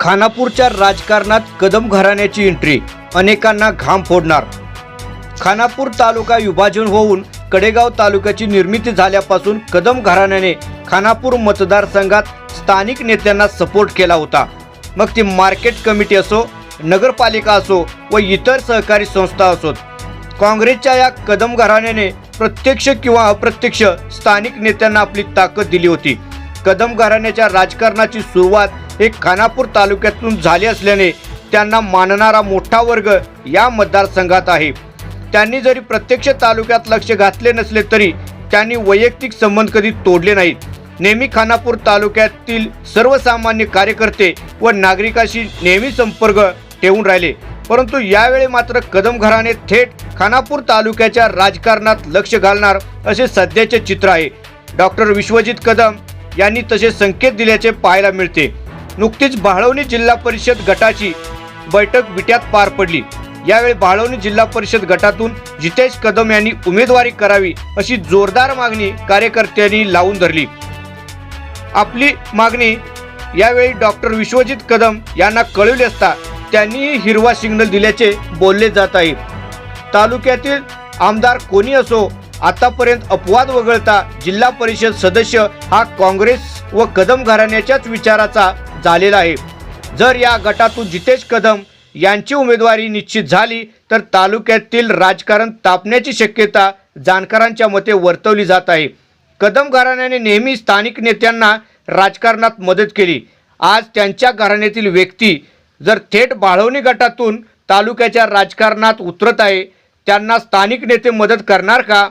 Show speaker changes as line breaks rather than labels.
खानापूरच्या राजकारणात कदम घराण्याची एंट्री अनेकांना घाम फोडणार. खानापूर तालुका विभाजन होऊन कडेगाव तालुक्याची निर्मिती झाल्यापासून कदम घराण्याने खानापूर मतदारसंघात स्थानिक नेत्यांना सपोर्ट केला होता. मग ती मार्केट कमिटी असो नगरपालिका असो व इतर सहकारी संस्था असोत. काँग्रेसच्या या कदम घराण्याने प्रत्यक्ष किंवा अप्रत्यक्ष स्थानिक नेत्यांना आपली ताकद दिली होती. कदम घराण्याच्या राजकारणाची सुरुवात हे खानापूर तालुक्यातून झाले असल्याने त्यांना मानणारा मोठा वर्ग या मतदारसंघात आहे. त्यांनी जरी प्रत्यक्ष तालुक्यात लक्ष घातले नसले तरी त्यांनी वैयक्तिक संबंध कधी तोडले नाहीत. नेहमी खानापूर तालुक्यातील सर्वसामान्य कार्यकर्ते व नागरिकाशी नेहमी संपर्क ठेवून राहिले. परंतु यावेळी मात्र कदम घराणे थेट खानापूर तालुक्याच्या राजकारणात लक्ष घालणार असे सध्याचे चित्र आहे. डॉक्टर विश्वजित कदम यांनी तसे संकेत दिल्याचे पाहायला मिळते. नुकतीच बाळवणी जिल्हा परिषद गटाची बैठक विट्यात पार पडली. यावेळी बाळवणी जिल्हा परिषद गटातून जितेश कदम यांनी उमेदवारी करावी अशी जोरदार मागणी कार्यकर्त्यांनी लावून धरली. आपली मागणी यावेळी डॉक्टर विश्वजित कदम यांना कळवली असता त्यांनीही हिरवा सिग्नल दिल्याचे बोलले जात आहे. तालुक्यातील आमदार कोणी असो आतापर्यंत अपवाद वगळता जिल्हा परिषद सदस्य हा काँग्रेस व कदम घराण्याच्याच विचाराचा झालेला आहे. जर या गटातून जितेश कदम यांची उमेदवारी निश्चित झाली तर तालुक्यातील राजकारण तापण्याची शक्यता जाणकारांच्या मते वर्तवली जात आहे. कदम घराण्याने नेहमी स्थानिक नेत्यांना राजकारणात मदत केली. आज त्यांच्या घराण्यातील व्यक्ती जर थेट बाळवणी गटातून तालुक्याच्या राजकारणात उतरत आहे त्यांना स्थानिक नेते मदत करणार का?